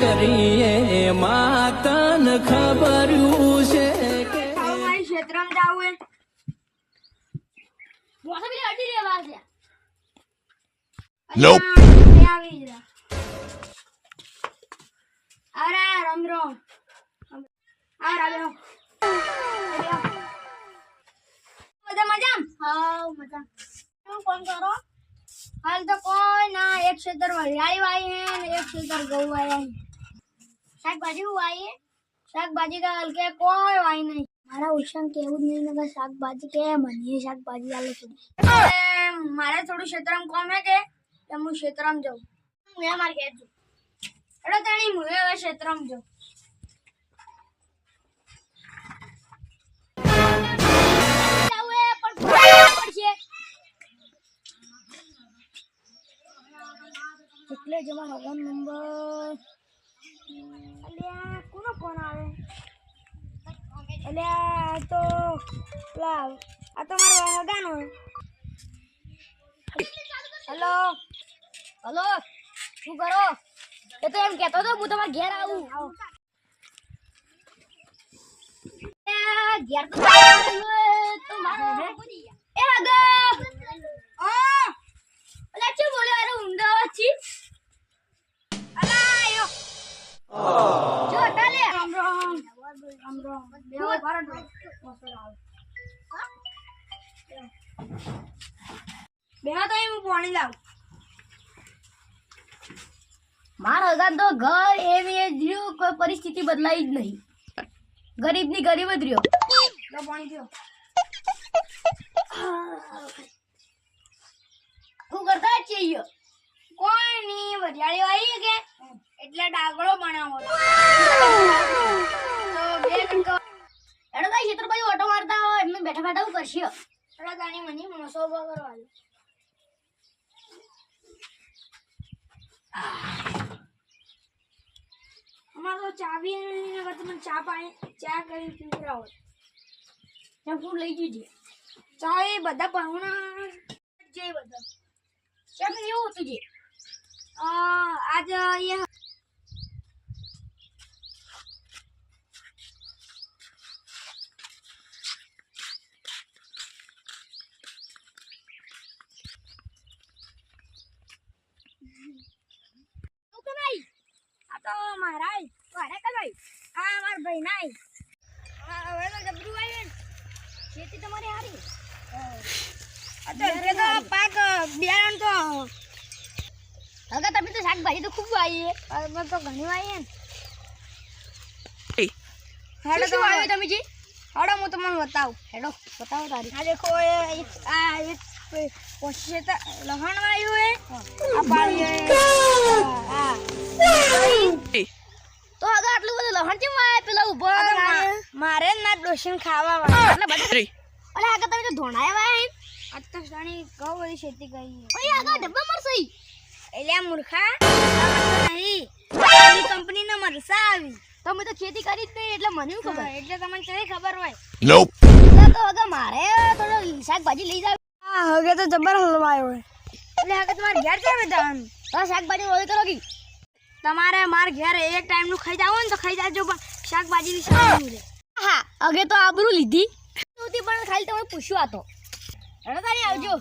કરીએ? માતન ખબર્યું છે કે મારી ક્ષેત્રમાં જાવું હે મોસમ બી અડી રહેવા છે Nope. આવી જા. અરે રમ રમ. આ રાવ્યો બધા મજામ? હા મજા શું ફોન કરો? હાલ તો કોઈ ના એક ક્ષેત્ર વરિયાળી વાઈ હે ને એક ક્ષેત્ર ગૌ વાયા હે. શાકભાજી વાઈએ? શાકભાજી હાલ કે કોઈ વાઈ નહીં. મારા ઉષણ કેવું નહીં કે શાકભાજી કે મને શાકભાજી આલે છે. મારે થોડું ક્ષેત્રમ કોમ હે કે? તો હું ક્ષેત્રમ જાઉં. એ મારે ઘેર છું એટલે તાણી, હું હવે ક્ષેત્રમ જાઉં. એટલે જ મારો ફોન નંબર અલ્યા આ તો આ તો મારો હગાનો. હેલો? હલો? શું કરો? એ તો એમ કહેતો હતો હું તમારા ઘેર આવું. ઘેર તો મારો એ આ અલા શું બોલ્યો? અરે ઊંધો અવાજ છે. અલા આયો. જો હટા લે રામ રામ. રામ રામ. બેહો તો હું પાણી લાવું. મારા હગાન તો ઘર એવી જ રહ્યું કોઈ પરિસ્થિતિ બદલાઈ જ નહીં. ગરીબની ગરીબ જ રહ્યો. લો પાણી પીઓ. શું કરતા છીએ કોઈ નહીં વરિયાળી આવી કે? એટલે ડાગળો બનાવો. અમારે તો કરતા મને ચા પાણી, ચા કરી પીવડાવો. ત્યાં ફૂડ લઈ જજે. ચા એ બધા પહોણા જે બધા. કેમ એવું હતું જે? આજ શું કમાઈ આ તો મારા કોને કમાઈ આ મારા ભાઈ નાઈ હવે તો જબરું આવ્યું ખેતી તમારી હારી. ને તો પાક બિયારણ તો. હગા તમે તો શાકભાજી તો ખૂબ આવી અમે તો ઘણી વાઈએ ને હેડો હેડો તો આવ્યું તમે જી? હેડો હું તમને બતાવું. હેડો બતાવો તારી. આ દેખો આ એક કોશિશ લહણ વાયું હે. ના ડોશીને ખાવા વાળા. એટલે બધા અરે! આગળ તમે તો ધોણાયા વાય આજ તો સાણી કહો બધી ખેતી કરી ઓય આગળ ડબ્બા મરસઈ એટલે આ મૂર્ખા નહીં. મરચાં કંપની પેલી મરસા આવી. તમે તો ખેતી કરી જ નહીં એટલે મને શું ખબર? એટલે તમને કઈ ખબર હોય. નોપ તો હવે મારે થોડો શાકભાજી લઈ જાવ. હા હવે તો જબર હલવાયો હોય એટલે હવે તમારે ઘેર કેમ જવાનું તો શાકભાજી રોજ કરો કી તમારે માર ઘેર એક ટાઈમનું ખાઈ જાવ ને તો ખાઈ જાજો પણ શાકભાજી ની શાક હા. અગે તો આબરૂ લીધી. નહોતી પણ ખાલી તમે પૂછ્યું આ તો. તારી આવજો.